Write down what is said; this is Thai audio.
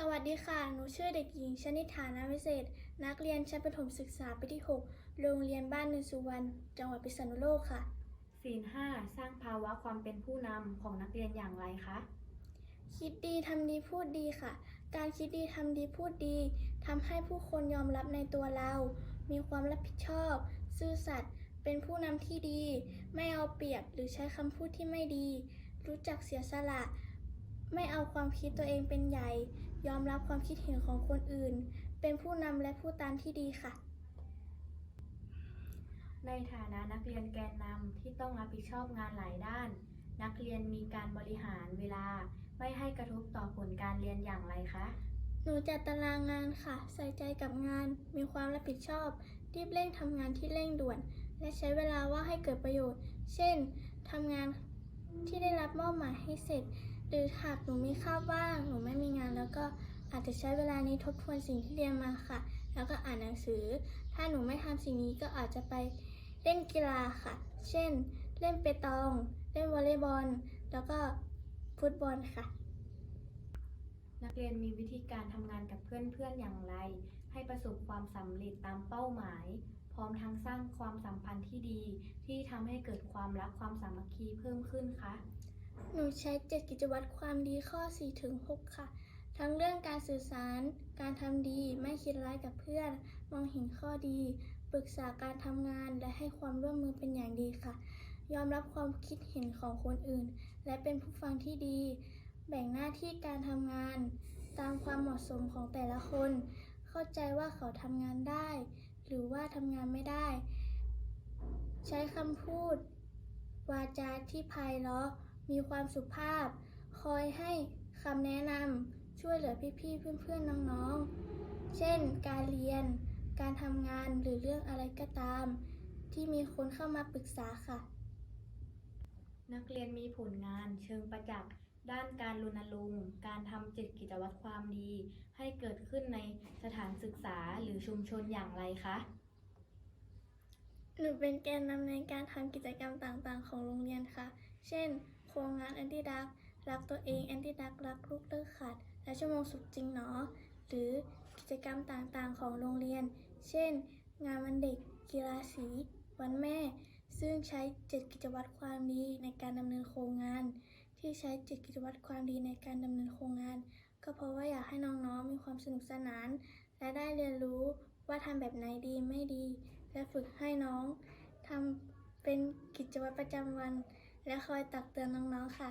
สวัสดีค่ะ หนูชื่อเด็กหญิงชนิฐานาวิเศษ นักเรียนชั้นประถมศึกษาปีที่ 6 โรงเรียนบ้านเนินสุวรรณ จังหวัดพิษณุโลกค่ะ ศีลห้าสร้างภาวะความเป็นผู้นำของนักเรียนอย่างไรคะ คิดดีทำดีพูดดีค่ะ การคิดดีทำดีพูดดีทำให้ผู้คนยอมรับในตัวเรา มีความรับผิดชอบ ซื่อสัตย์ เป็นผู้นำที่ดี ไม่เอาเปรียบหรือใช้คำพูดที่ไม่ดี รู้จักเสียสละ ไม่เอาความคิดตัวเองเป็นใหญ่ ยอมรับความคิดเห็นของคนอื่น เป็นผู้นำและผู้ตามที่ดีค่ะ ในฐานะนักเรียนแกนนำที่ต้องรับผิดชอบงานหลายด้าน นักเรียนมีการบริหารเวลา ไม่ให้กระทบต่อผลการเรียนอย่างไรคะ หนูจัดตารางงานค่ะ ใส่ใจกับงาน มีความรับผิดชอบ รีบเร่งทำงานที่เร่งด่วน และใช้เวลาว่างให้เกิดประโยชน์ เช่นทำงานที่ได้รับมอบหมายให้เสร็จ หรือหากหนูมีข้าวว่าง หนูไม่มีงาน แล้วก็อาจจะใช้เวลานี้ทบทวนสิ่งที่เรียนมาค่ะ แล้วก็อ่านหนังสือ ถ้าหนูไม่ทำสิ่งนี้ก็อาจจะไปเล่นกีฬาค่ะ เช่น เล่นเปตอง เล่นวอลเลย์บอล แล้วก็ฟุตบอลค่ะ นักเรียนมีวิธีการทำงานกับเพื่อนๆอย่างไร ให้ประสบความสำเร็จตามเป้าหมาย พร้อมทั้งสร้างความสัมพันธ์ที่ดี ที่ทำให้เกิดความรักความสามัคคีเพิ่มขึ้นคะ หนูใช้เจ็ดกิจวัตรความดีข้อ4ถึง6ค่ะ ทั้งเรื่องการสื่อสาร การทำดีไม่คิดร้ายกับเพื่อน มองเห็นข้อดี ปรึกษาการทำงานและให้ความร่วมมือเป็นอย่างดีค่ะ ยอมรับความคิดเห็นของคนอื่น และเป็นผู้ฟังที่ดี แบ่งหน้าที่การทำงาน ตามความเหมาะสมของแต่ละคน เข้าใจว่าเขาทำงานได้ หรือว่าทำงานไม่ได้ ใช้คำพูด วาจาที่ไพเราะ มีความสุภาพ คอยให้คำแนะนำช่วยเหลือพี่ๆ เพื่อนๆ น้องๆ เช่น การเรียน การทำงานหรือเรื่องอะไรก็ตาม ที่มีคนเข้ามาปรึกษาค่ะ นักเรียนมีผลงานเชิงประจักษ์ด้านการรณรงค์การทำเจ็ดกิจวัตรความดี ให้เกิดขึ้นในสถานศึกษาหรือชุมชนอย่างไรคะ หนูเป็นแกนนำในการทำกิจกรรมต่างๆ ของโรงเรียนค่ะ เช่นโครงงานแอนตี้ดักรักตัวเองแอนตี้ดักรักลูกเลิกขาด และชั่วโมงสุขจริงหนอ หรือกิจกรรมต่างๆของโรงเรียน เช่น งานวันเด็ก กีฬาสี วันแม่ ซึ่งใช้เจ็ดกิจวัตรความดีในการดำเนินโครงงาน ที่ใช้เจ็ดกิจวัตรความดีในการดำเนินโครงงาน ก็เพราะว่าอยากให้น้องๆมีความสนุกสนาน และได้เรียนรู้ว่าทำแบบไหนดีไม่ดี และฝึกให้น้องทำเป็นกิจวัตรประจำวัน และคอยตักเตือนน้องๆค่ะ